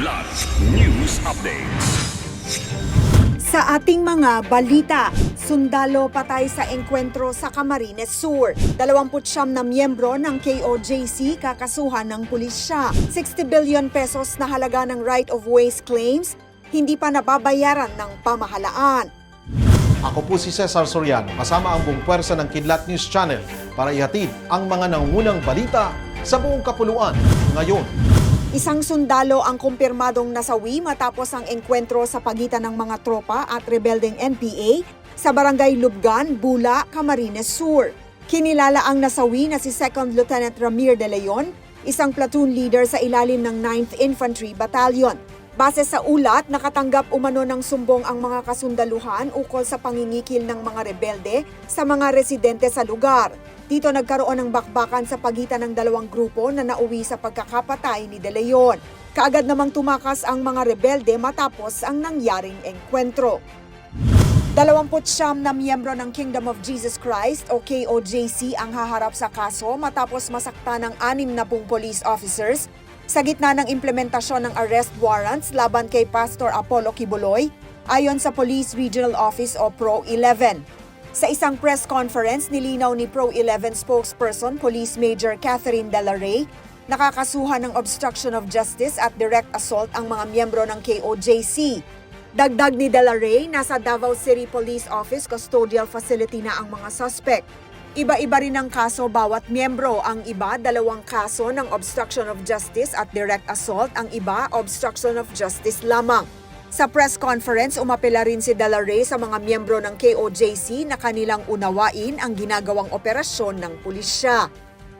Kidlat News Updates. Sa ating mga balita, sundalo patay sa engkwentro sa Camarines Sur. 29 na miyembro ng KOJC kakasuhan ng pulisya. 60 billion pesos na halaga ng right-of-ways claims hindi pa nababayaran ng pamahalaan. Ako po si Cesar Soriano, kasama ang buong pwersa ng Kidlat News Channel para ihatid ang mga nangungunang balita sa buong kapuluan ngayon. Isang sundalo ang kumpirmadong nasawi matapos ang engkwentro sa pagitan ng mga tropa at rebeldeng NPA sa barangay Lubgan, Bula, Camarines Sur. Kinilala ang nasawi na si Second Lieutenant Ramir de Leon, isang platoon leader sa ilalim ng 9th Infantry Battalion. Base sa ulat, nakatanggap umano ng sumbong ang mga kasundaluhan ukol sa pangingikil ng mga rebelde sa mga residente sa lugar. Dito nagkaroon ng bakbakan sa pagitan ng dalawang grupo na nauwi sa pagkakapatay ni De Leon. Kaagad namang tumakas ang mga rebelde matapos ang nangyaring engkwentro. 29 na miyembro ng Kingdom of Jesus Christ o KOJC ang haharap sa kaso matapos masakta ng anim na pung police officers sa gitna ng implementasyon ng arrest warrants laban kay Pastor Apollo Kibuloy ayon sa Police Regional Office o Pro-11. Sa isang press conference, nilinaw ni Pro-11 spokesperson Police Major Catherine Delaray nakakasuhan ng obstruction of justice at direct assault ang mga miyembro ng KOJC. Dagdag ni Delaray, nasa Davao City Police Office custodial facility na ang mga suspect. Iba-iba rin ang kaso bawat miyembro. Ang iba, dalawang kaso ng obstruction of justice at direct assault. Ang iba, obstruction of justice lamang. Sa press conference, umapela rin si Delaray sa mga miyembro ng KOJC na kanilang unawain ang ginagawang operasyon ng pulisya.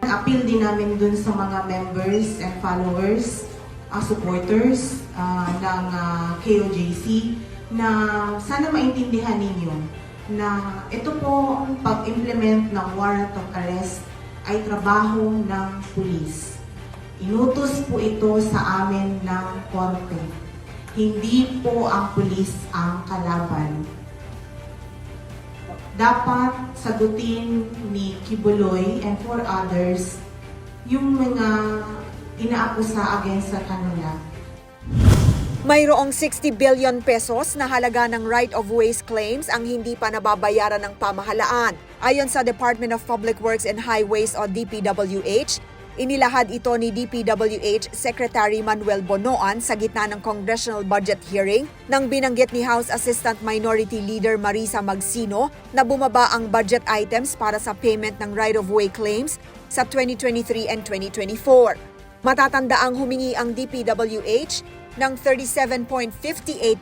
Appeal din namin dun sa mga members and followers, uh, supporters uh, ng uh, KOJC na sana maintindihan ninyo na ito po ang pag-implement ng warrant of arrest ay trabaho ng pulis. Inutos po ito sa amin ng korte. Hindi po ang pulis ang kalaban dapat sagutin ni Kibuloy and four others yung mga inaakusa against sa kanila. Mayroong 60 billion pesos na halaga ng right-of-ways claims ang hindi pa nababayaran ng pamahalaan. Ayon sa Department of Public Works and Highways o DPWH, inilahad ito ni DPWH Secretary Manuel Bonoan sa gitna ng congressional budget hearing nang binanggit ni House Assistant Minority Leader Marisa Magsino na bumaba ang budget items para sa payment ng right-of-way claims sa 2023 and 2024. Matatanda ang humingi ang DPWH ng 37.58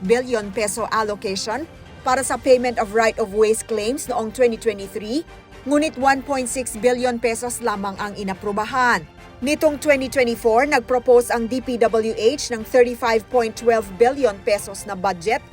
billion peso allocation para sa payment of right-of-ways claims noong 2023, ngunit 1.6 billion pesos lamang ang inaprubahan. Nitong 2024, nagpropose ang DPWH ng 35.12 billion pesos na budget,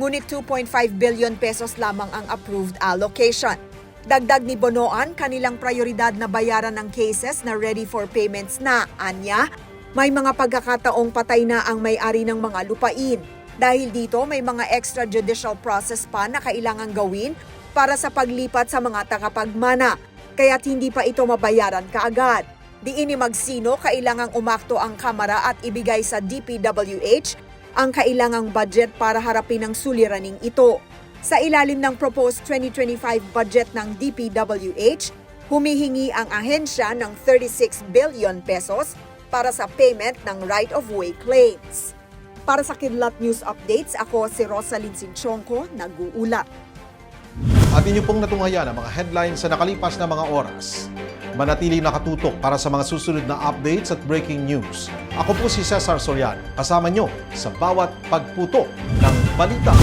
ngunit 2.5 billion pesos lamang ang approved allocation. Dagdag ni Bonoan, kanilang prioridad na bayaran ng cases na ready for payments na, anya, may mga pagkakataong patay na ang may-ari ng mga lupain. Dahil dito, may mga extrajudicial process pa na kailangang gawin para sa paglipat sa mga takapagmana, kaya't hindi pa ito mabayaran kaagad. Diin ni Magsino, kailangang umakto ang Kamara at ibigay sa DPWH ang kailangang budget para harapin ang suliraning ito. Sa ilalim ng proposed 2025 budget ng DPWH, humihingi ang ahensya ng 36 billion pesos para sa payment ng right-of-way claims. Para sa Kidlat News Updates, ako si Rosalyn Sinchonko, nag-uulat. At inyo pong natunghayan ang mga headlines sa nakalipas na mga oras. Manatili nakatutok para sa mga susunod na updates at breaking news. Ako po si Cesar Soriano, kasama nyo sa bawat pagputo ng balita.